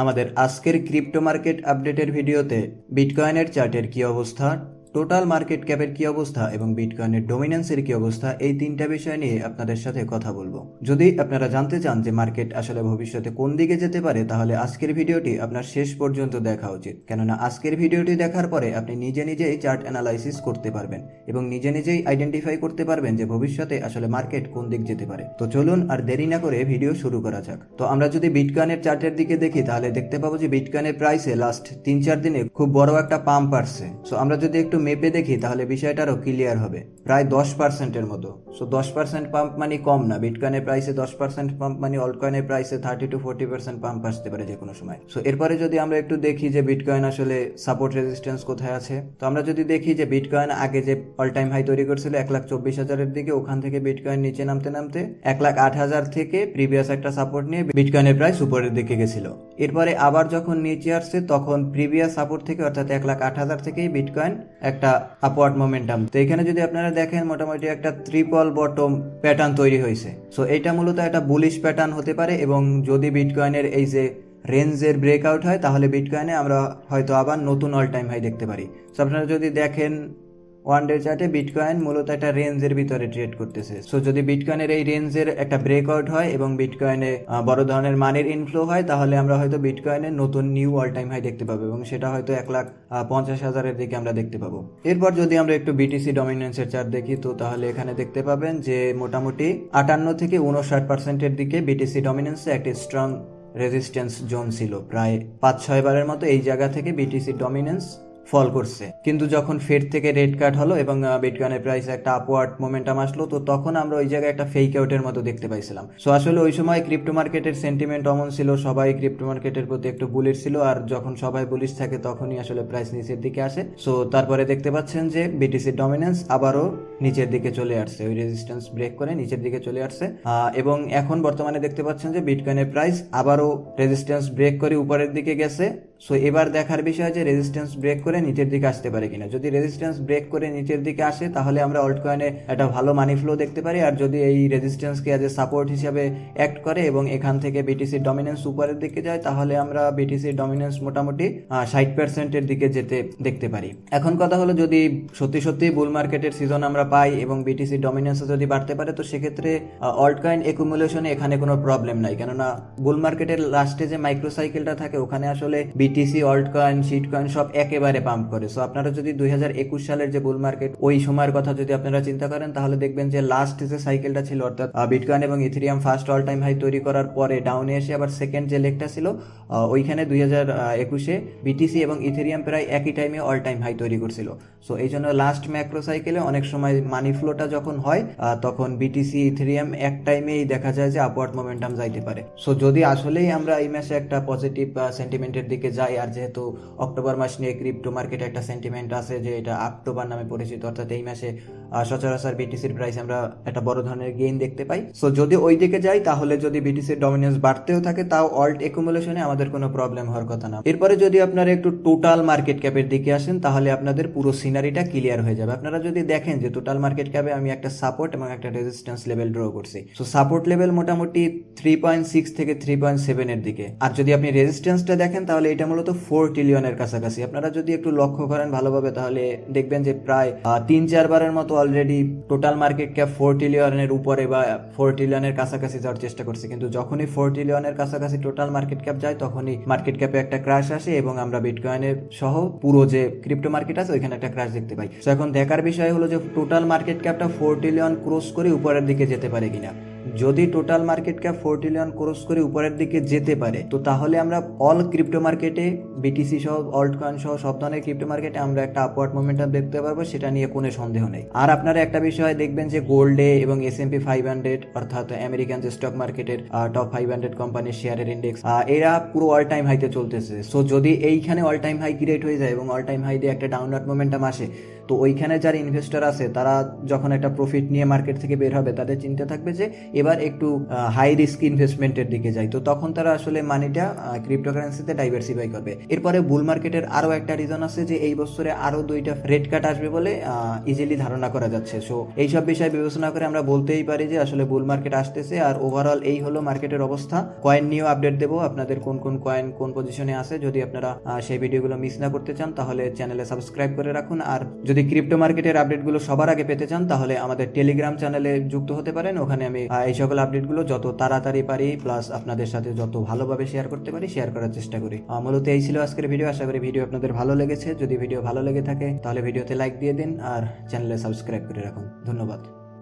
আমাদের আজকের crypto market আপডেটের ভিডিওতে বিটকয়েনের চার্টের কি অবস্থা? টোটাল মার্কেট ক্যাপের কি অবস্থা এবং বিটকয়েনের ডোমিনেন্সের কি অবস্থা, এই তিনটা বিষয় নিয়ে আপনাদের সাথে কথা বলব। যদি আপনারা জানতে চান যে মার্কেট আসলে ভবিষ্যতে কোন দিকে যেতে পারে, তাহলে আজকের ভিডিওটি আপনার শেষ পর্যন্ত দেখা উচিত। কেননা আজকের ভিডিওটি দেখার পরে আপনি নিজে নিজেই চার্ট অ্যানালাইসিস করতে পারবেন এবং নিজে নিজেই আইডেন্টিফাই করতে পারবেন যে ভবিষ্যতে আসলে মার্কেট কোন দিক যেতে পারে। তো চলুন আর দেরি না করে ভিডিও শুরু করা যাক। তো আমরা যদি বিটকয়েনের চার্টের দিকে দেখি, তাহলে দেখতে পাবো যে বিটকয়েনের প্রাইসে লাস্ট তিন চার দিনে খুব বড় একটা পাম্প আসছে। সো আমরা যদি একটু মেপে দেখি, তাহলে বিষয়টা আরও ক্লিয়ার হবে। প্রায় দশ পার্সেন্টের মতো। সো দশ পার্সেন্ট পাম্প মানে কম না। বিটকয়েনের প্রাইসে দশ পার্সেন্ট পাম্প মানে অলকয়েনের প্রাইসে thirty two forty percent pump আসতে পারে যে কোনো সময়। সো এরপরে যদি আমরা একটু দেখি যে বিটকয়েন আসলে সাপোর্ট রেজিস্ট্যান্স কোথায় আছে। তো আমরা যদি দেখি যে বিটকয়েন আগে যে অল টাইম হাই তৈরি করছিল এক লাখ চব্বিশ হাজারের দিকে, ওখান থেকে বিটকয়েন নিচে নামতে নামতে এক লাখ আট হাজার থেকে প্রিভিয়াস একটা সাপোর্ট নিয়ে বিটকয়েনের প্রাইস উপরের দিকে গেছিল। এরপরে আবার যখন নিচে আসছে, তখন প্রিভিয়াস সাপোর্ট থেকে অর্থাৎ এক লাখ আট হাজার থেকেই বিটকয়েন একটা আপওয়ার্ড মোমেন্টাম তো এখানে যদি আপনারা দেখেন, মোটামুটি একটা ত্রিপল বটম প্যাটার্ন তৈরি হয়েছে। সো এটা মূলত একটা বুলিশ প্যাটার্ন হতে পারে এবং যদি বিটকয়েনের এই যে রেঞ্জের ব্রেকআউট হয়, তাহলে বিটকয়েনে আমরা হয়তো আবার নতুন অল টাইম হাই দেখতে পারি। সো আপনারা যদি দেখেন ওয়ান ডে চার্টে বিটকয়েন মূলত একটা রেঞ্জের ভিতরে ট্রেড করতেছে। সো যদি বিটকয়েনের এই রেঞ্জের একটা ব্রেকআউট হয় এবং বিটকয়েনে বড় ধরনের মানির ইনফ্লো হয়, তাহলে আমরা হয়তো বিটকয়েনের নতুন নিউ অল টাইম হাই দেখতে পাবো এবং সেটা হয়তো এক লাখ পঞ্চাশ হাজারের দিকে আমরা দেখতে পাবো। এরপর যদি আমরা একটু বিটিসি ডমিনেন্সের চার্ট দেখি, তো তাহলে এখানে দেখতে পাবেন যে মোটামুটি আটান্ন থেকে উনষাট পার্সেন্টের দিকে বিটিসি ডমিনেন্সে একটি স্ট্রং রেজিস্ট্যান্স জোন ছিল। প্রায় পাঁচ ছয় বারের মতো এই জায়গা থেকে বিটিসি ডমিনেন্স ফল করছে। কিন্তু যখন ফেড থেকে রেড কাট হলো এবং বিটকয়েনের প্রাইস একটা আপওয়ার্ড মোমেন্টাম আসলো, তো তখন আমরা ওই জায়গায় একটা ফেক আউটের মতো দেখতে পাইছিলাম। সো আসলে ওই সময় ক্রিপ্টো মার্কেটের সেন্টিমেন্ট অমন ছিল, সবাই ক্রিপ্টো মার্কেটের প্রতি একটু বুলিশ ছিল, আর যখন সবাই বুলিশ থাকে তখনই আসলে প্রাইস নিচের দিকে আসে। সো তারপরে দেখতে পাচ্ছেন যে বিটিসির ডমিনেন্স আবারও নিচের দিকে চলে আসছে, ওই রেজিস্ট্যান্স ব্রেক করে নিচের দিকে চলে আসছে। এবং এখন বর্তমানে দেখতে পাচ্ছেন যে বিটকয়েনের প্রাইস আবারও রেজিস্ট্যান্স ব্রেক করে উপরের দিকে গেছে। সো এবার দেখার বিষয় যে রেজিস্ট্যান্স ব্রেক করে নিচের দিকে আসতে পারে কিনা। যদি রেজিস্ট্যান্স ব্রেক করে নিচের দিকে আসে, তাহলে আমরা অল্ট কয়েনে একটা ভালো মানি ফ্লো দেখতে পারি। আর যদি এই রেজিস্ট্যান্সকে অ্যাজ এ সাপোর্ট হিসাবে অ্যাক্ট করে এবং এখান থেকে বিটিসির ডমিনেন্স উপরের দিকে যায়, তাহলে আমরা বিটিসির ডমিনেন্স মোটামুটি ষাট পার্সেন্টের দিকে যেতে দেখতে পারি। এখন কথা হলো, যদি সত্যি সত্যি বুল মার্কেটের সিজন আমরা পাই এবং বিটিসি ডমিনেন্সও যদি বাড়তে পারে, তো সেক্ষেত্রে অল্ট কয়েন একুমুলেশনে এখানে কোনো প্রবলেম নাই। কেননা বুল মার্কেটের লাস্টে যে মাইক্রো সাইকেলটা থাকে, ওখানে আসলে BTC alt coin sheet coin সব একেবারে পাম্প করে। সো আপনারা যদি দুই সালের যে বুল মার্কেট ওই সময়ের কথা যদি আপনারা চিন্তা করেন, তাহলে দেখবেন যে লাস্ট যে সাইকেলটা ছিল, অর্থাৎ বিটকয়েন এবং Ethereum first all time high তৈরি করার পরে ডাউনে এসে আবার সেকেন্ড যে লেগটা ছিল ওইখানে দুই হাজার একুশে বিটিসি এবং ইথেরিয়াম প্রায় একই টাইমে অল টাইম হাই তৈরি করছিল। সো এই জন্য লাস্ট ম্যাক্রো সাইকেলে অনেক সময় মানি ফ্লোটা যখন হয় তখন বিটিসি ইথেরিয়াম এক টাইমেই দেখা যায় যে আপওয়ার্ড মোমেন্টাম যাইতে পারে। সো যদি আসলেই আমরা এই মাসে একটা পজিটিভ সেন্টিমেন্টের দিকে যাই আর যেহেতু অক্টোবর মাস নিয়ে ক্রিপ্টো মার্কেটে একটা সেন্টিমেন্ট আছে যে এটা অক্টোবর নামে পরিচিত, অর্থাৎ এই মাসে সচরাচর বিটিসির প্রাইস আমরা একটা বড় ধরনের গেইন দেখতে পাই। সো যদি ওই দিকে যাই, তাহলে যদি বিটিসির ডমিনেন্স বাড়তেও থাকে, তাও অল্ট একুমুলেশনে আমাদের কোনো প্রবলেম হওয়ার কথা না। এরপরে যদি আপনারা একটু টোটাল মার্কেট ক্যাপের দিকে আসেন, তাহলে আপনাদের পুরো সিনারিটা ক্লিয়ার হয়ে যাবে। আপনারা যদি দেখেন যে টোটাল মার্কেট ক্যাপে আমি একটা সাপোর্ট এবং একটা রেজিস্ট্যান্স লেভেল ড্র করছি। সো সাপোর্ট লেভেল মোটামুটি থ্রি পয়েন্ট সিক্স থেকে থ্রি পয়েন্ট সেভেনের দিকে। আর যদি আপনি রেজিস্ট্যান্সটা দেখেন, তাহলে এটা মূলত ফোর ট্রিলিয়নের কাছাকাছি। আপনারা যদি একটু লক্ষ্য করেন ভালোভাবে, তাহলে দেখবেন যে প্রায় তিন চারবারের মতো already total market cap four ট্রিলিয়নের উপরে বা ফোর ট্রিলিয়নের কাছাকাছি যাওয়ার চেষ্টা করছে। কিন্তু যখনই ফোর ট্রিলিয়নের কাছাকাছি টোটাল মার্কেট ক্যাপ যায়, তখনই মার্কেট ক্যাপে একটা ক্রাশ আসে এবং আমরা বিটকয়েনের সহ পুরো যে ক্রিপ্টো মার্কেট আছে, ওইখানে একটা ক্রাশ দেখতে পাই। তো এখন দেখার বিষয় হলো যে টোটাল মার্কেট ক্যাপটা ফোর ট্রিলিয়ন ক্রস করে উপরের দিকে যেতে পারে কিনা। যদি total market cap four trillion cross করে উপরের দিকে যেতে পারে, তো তাহলে আমরা অল ক্রিপ্টো মার্কেটে বিটিসি সহ অল্ট কয়েন সহ সব ধরনের ক্রিপ্টো মার্কেটে আমরা একটা আপওয়ার্ড মোমেন্টাম দেখতে পারব, সেটা নিয়ে কোনো সন্দেহ নেই। আর আপনারা একটা বিষয় দেখবেন যে গোল্ডে এবং S M P five hundred অর্থাৎ আমেরিকান যে স্টক মার্কেটের টপ ফাইভ হান্ড্রেড কোম্পানির শেয়ারের ইন্ডেক্স এরা পুরো অল টাইম হাইতে চলতেছে। সো যদি এইখানে অল টাইম হাই ক্রিয়েট হয়ে যায় এবং অল টাইম হাই দিয়ে একটা ডাউনওয়ার্ড মোমেন্টাম আসে তো ওইখানে যারা ইনভেস্টর আছে, তারা যখন একটা প্রফিট নিয়ে মার্কেট থেকে বের হবে, তাদের চিন্তা থাকবে যে এবার একটু হাই রিস্ক ইনভেস্টমেন্টের দিকে যাই তো তখন তারা আসলে মানিটা ক্রিপ্টোকারেন্সিতে ডাইভার্সিফাই করবে। এরপরে বুল মার্কেটের আরও একটা রিজন আছে যে এই বছরে আরও দুইটা রেট কাট আসবে বলে ইজিলি ধারণা করা যাচ্ছে। সো এইসব বিষয় বিবেচনা করে আমরা বলতেই পারি যে আসলে বুল মার্কেট আসতেছে আর ওভারঅল এই হলো মার্কেটের অবস্থা। কয়েন নিয়েও আপডেট দেবো, আপনাদের কোন কোন কয়েন কোন পজিশনে আছে। যদি আপনারা সেই ভিডিওগুলো মিস না করতে চান, তাহলে চ্যানেলে সাবস্ক্রাইব করে রাখুন। আর যদি ক্রিপ্টো মার্কেটের আপডেটগুলো সবার আগে পেতে চান, তাহলে আমাদের টেলিগ্রাম চ্যানেলে যুক্ত হতে পারেন। ওখানে আমি এই সকল আপডেটগুলো যত তাড়াতাড়ি পারি প্লাস আপনাদের সাথে যত ভালোভাবে শেয়ার করতে পারি শেয়ার করার চেষ্টা করি। মূলত এই ছিল আজকের ভিডিও আশা করি ভিডিও আপনাদের ভালো লেগেছে। যদি ভিডিও ভালো লেগে থাকে, তাহলে ভিডিওতে লাইক দিয়ে দিন, আর চ্যানেলে সাবস্ক্রাইব করে রাখুন। ধন্যবাদ।